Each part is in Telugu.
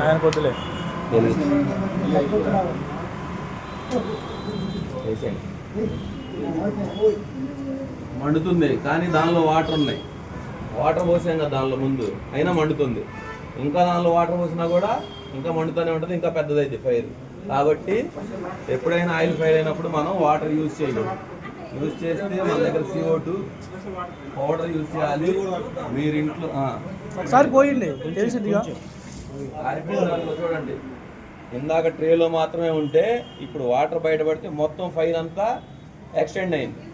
আয়ন করতে লে మండుతుంది కానీ దానిలో వాటర్ ఉన్నాయి. వాటర్ పోసాం కదా దానిలో ముందు అయినా మండుతుంది. ఇంకా దానిలో వాటర్ పోసినా కూడా ఇంకా మండుతూనే ఉంటుంది ఇంకా పెద్దదైంది ఫైర్ కాబట్టి ఎప్పుడైనా ఆయిల్ ఫైర్ అయినప్పుడు మనం వాటర్ యూజ్ చేయకూడదు యూజ్ చేస్తే మన దగ్గర సిఓ టూ పౌడర్ యూజ్ చేయాలి. మీరు ఇంట్లో. ఒకసారి పోయింది చూడండి. ఇందాక ట్రేలో మాత్రమే ఉంటే ఇప్పుడు వాటర్ బయటపడితే మొత్తం ఫైర్ అంతా ఎక్స్టెండ్ అయింది.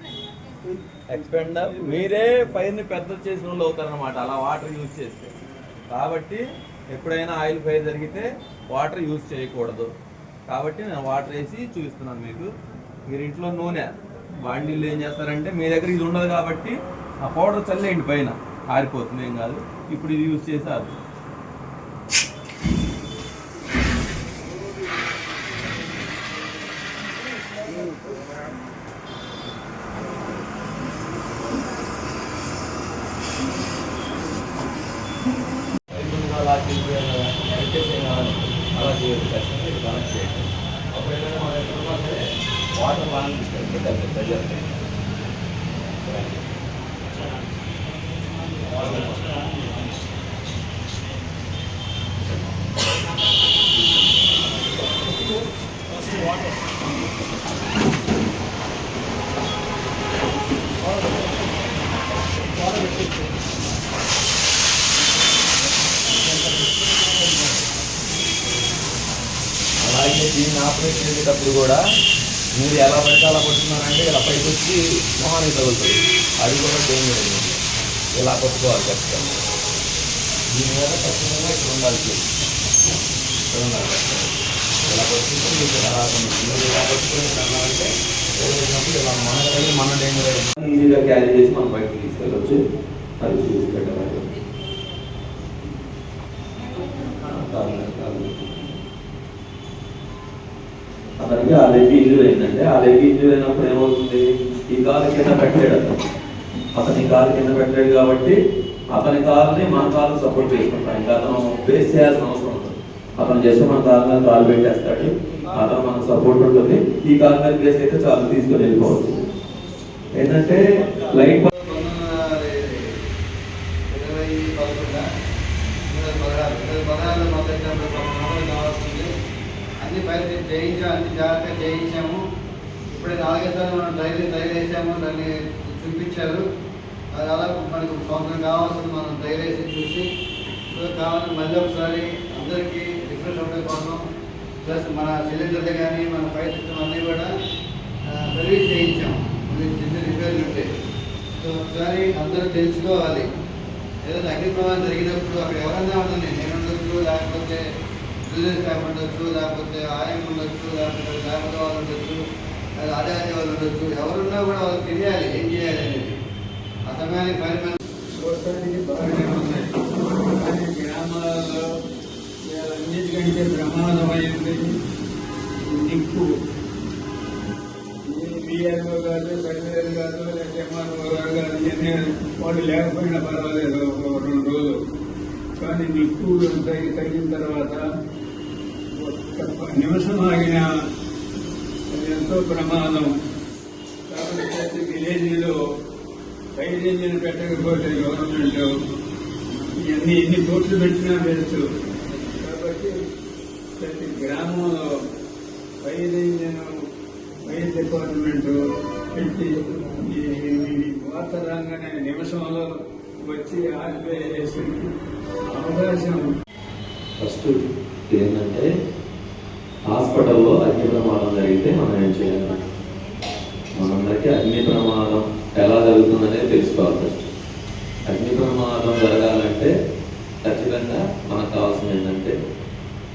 ఎక్స్పెండ్ మీరే ఫైర్ని పెద్ద చేసిన వాళ్ళు అవుతారనమాట అలా వాటర్ యూజ్ చేస్తే. కాబట్టి ఎప్పుడైనా ఆయిల్ ఫైర్ జరిగితే వాటర్ యూజ్ చేయకూడదు. కాబట్టి నేను వాటర్ వేసి చూపిస్తున్నాను మీకు. మీరు ఇంట్లో నూనె బాండీలు ఏం చేస్తారంటే మీ దగ్గర ఇది ఉండదు కాబట్టి ఆ పౌడర్ చల్లేయండి పైన. ఆరిపోతుంది ఏం కాదు. ఇప్పుడు ఇది యూజ్ చేసారు అలా చేయదు ఖచ్చితంగా ఇది కనెక్ట్ చేయండి అప్పుడు ఏంటంటే మన దగ్గర ఉన్నా సరే వాటర్ లాంగ్ పెట్టాలి ప్రెజర్ అలాగే దీన్ని ఆపరేట్ చేసేటప్పుడు కూడా మీరు ఎలా పడితే అలా పడుతున్నారంటే ఇలా పైకి వచ్చి మొహానికి తగులుతుంది. అది కూడా డేంజర్ అయింది ఇలా పట్టుకోవాలి ఖచ్చితంగా. దీని మీద ఖచ్చితంగా ఇక్కడ ఉండాలి ఇక్కడ ఉండాలి ఇలా పట్టుకుంటే మీకు ఇలా రాకుండా మీరు ఇలా పట్టుకుని అంటే ఇలా మన మన డేంజర్ అయింది ఈజీగా క్యారీ చేసి మనం బయటకు తీసుకెళ్ళొచ్చు. అది చూసి పెట్టాలి కాదు కాదు అతనికి ఆ లెగ్ ఇంజూర్ అయిందంటే ఆ లెగ్ ఇంజూర్ అయినప్పుడు ఏమవుతుంది? ఈ కాలు కింద పెట్టాడు అతను. అతని కాలు కింద పెట్టాడు కాబట్టి అతని కాలుని మన కాలు సపోర్ట్ చేసుకుంటాం. ఇంకా అతను ఫేస్ చేయాల్సిన అవసరం ఉంటుంది అతను చేస్తే మన కాలు మీద కాలు పెట్టేస్తాడు. అతను మనకు సపోర్ట్ ఉంటుంది. ఈ కాలు మీద ప్లేస్ అయితే చాలు తీసుకొని వెళ్ళిపోవచ్చు. ఏంటంటే లైట్ పదహారు. పదహారులో మొదటి కావాల్సింది. అన్ని పైరు చేయించాము అన్ని జాగ్రత్తగా చేయించాము. ఇప్పుడే నాలుగేసార్లు మనం ట్రైల్ ట్రైల్ వేసాము దాన్ని చూపించారు. అది అలా మనకు సంవత్సరం కావాల్సింది మనం ట్రైల్ వేసి చూసి కావాలి మళ్ళీ ఒకసారి అందరికీ రిఫ్రెష్ అవ్వడం కోసం ప్లస్ మన సిలిండర్లు కానీ మన ఫైర్ సిస్టమ్ అన్నీ కూడా సర్వీస్ చేయించాము. చిన్న రిపేర్లు ఉంటాయి సో ఒకసారి అందరూ తెలుసుకోవాలి. ఏదైనా అగ్ని ప్రమాదం జరిగినప్పుడు అక్కడ ఎవరన్నా ఉండండి. నేను ఉండొచ్చు లేకపోతే బిజినెస్ స్టాఫ్ ఉండొచ్చు లేకపోతే ఆయం ఉండొచ్చు లేకపోతే లేకపోతే వాళ్ళు ఉండొచ్చు లేదా అదే వాళ్ళు ఉండొచ్చు ఎవరున్నా కూడా వాళ్ళకి తెలియాలి ఏం చేయాలి అనేది. ఆ సమయానికి ఫైర్ మ్యాన్ గ్రామాలలో అన్నిటికంటే ప్రమాదమైంది నిప్పు బిఆర్ఓ గారు సర్వేర్ గారు లేకపోతే ఎంఆర్ఓ గారు కానీ వాళ్ళు లేకపోయినా పర్వాలేదు ఒక రెండు రోజులు. కానీ నిప్పు తగ్గిన తర్వాత ఒక్క నిమిషం అది ఎంతో ప్రమాదం. కాబట్టి ప్రతి విలేజ్లో ఫైర్ ఇంజిన్ పెట్టకపోతే గవర్నమెంట్ ఇవన్నీ ఎన్ని కోట్లు పెట్టినా వేస్ట్. కాబట్టి ప్రతి గ్రామంలో ఫైర్ ఇంజిన్ ఫైర్ డిపార్ట్మెంట్ పెట్టి ఈ వార్త రాగానే నిమిషంలో వచ్చి ఆర్పేసి అవకాశం. ఫస్ట్ ఏంటంటే హాస్పిటల్లో అగ్ని ప్రమాదం జరిగితే మనం ఏం చేయాలి? మనందరికీ అగ్ని ప్రమాదం ఎలా జరుగుతుందనేది తెలుసుకోవాలి ఫస్ట్ అగ్ని ప్రమాదం జరగాలంటే ఖచ్చితంగా మనకు కావాల్సిన ఏంటంటే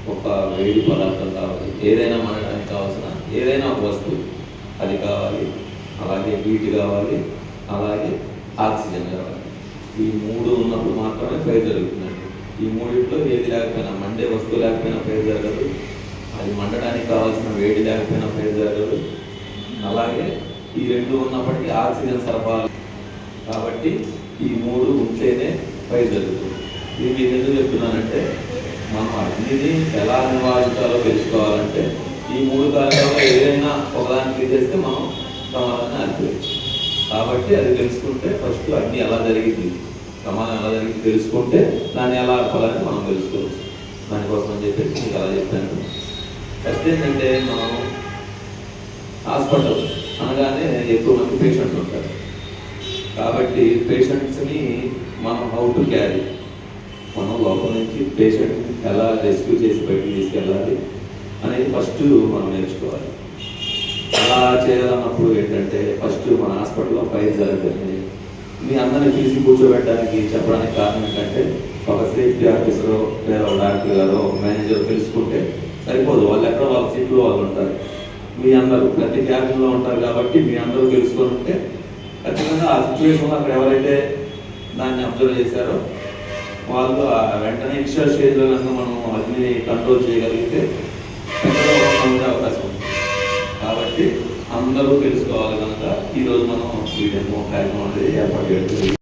ఒక వేడి పదార్థం కావాలి. ఏదైనా మనడానికి కావాల్సిన ఏదైనా ఒక వస్తువు అది కావాలి. అలాగే హీట్ కావాలి. అలాగే ఆక్సిజన్ కావాలి. ఈ మూడు ఉన్నప్పుడు మాత్రమే ఫైర్ జరుగుతుందండి. ఈ మూడింట్లో ఏది లేకపోయినా అంటే వస్తువు లేకపోయినా ఫైర్ జరగదు. అది మండడానికి కావాల్సిన వేడి లేకపోయినా ఫైర్ జరగదు. అలాగే ఈ రెండు ఉన్నప్పటికీ ఆక్సిజన్ సరఫరా కాబట్టి ఈ మూడు ఉంటేనే ఫైర్ జరుగుతుంది. ఇది మీకు ఎందుకు చెప్తున్నానంటే మనం అగ్నిని ఎలా నివారించాలో తెలుసుకోవాలంటే ఈ మూడు కారణాల్లో ఏదైనా ఒకదానికి చేస్తే మనం ప్రమాదాన్ని ఆగిపోయచ్చు కాబట్టి అది తెలుసుకుంటే ఫస్ట్ అగ్ని ఎలా జరిగింది ప్రమాదం ఎలా జరిగింది తెలుసుకుంటే దాన్ని ఎలా ఆపాలని మనం తెలుసుకోవచ్చు. దానికోసం అని చెప్పేసి మీకు అలా చెప్పాను. ఫస్ట్ ఏంటంటే మనం హాస్పిటల్ అనగానే ఎక్కువ మంది పేషెంట్స్ ఉంటారు. కాబట్టి పేషెంట్స్ని మనం హౌ టు క్యారీ? మనం లోపల నుంచి పేషెంట్ ఎలా రెస్క్యూ చేసి బయటకు తీసుకెళ్ళాలి అనేది ఫస్ట్ మనం నేర్చుకోవాలి. అలా చేయాలన్నప్పుడు ఏంటంటే ఫస్ట్ మన హాస్పిటల్లో ఫైర్ జరుగుతుంది. మీ అందరిని తీసి కూర్చోబెట్టడానికి చెప్పడానికి కారణం ఏంటంటే ఒక సేఫ్టీ ఆఫీసర్ లేదా డాక్టర్ గారో ఒక మేనేజర్ తెలుసుకుంటే సరిపోదు. వాళ్ళు ఎక్కడ వాళ్ళ సీట్లో వాళ్ళు ఉంటారు. మీ అందరూ ప్రతి క్యాబిన్లో ఉంటారు కాబట్టి మీ అందరూ తెలుసుకొని ఉంటే ఖచ్చితంగా ఆ సిచ్యువేషన్లో అక్కడ ఎవరైతే దాన్ని అబ్జర్వ్ చేశారో వాళ్ళు ఆ వెంటనే ఇనిషియల్ స్టేజ్లో కనుక మనం అగ్నిని కంట్రోల్ చేయగలిగితే ఉండే అవకాశం ఉంది. కాబట్టి అందరూ తెలుసుకోవాలి కనుక ఈరోజు మనం ఈ డెమో కార్యక్రమం అనేది ఏర్పాటు చేయడం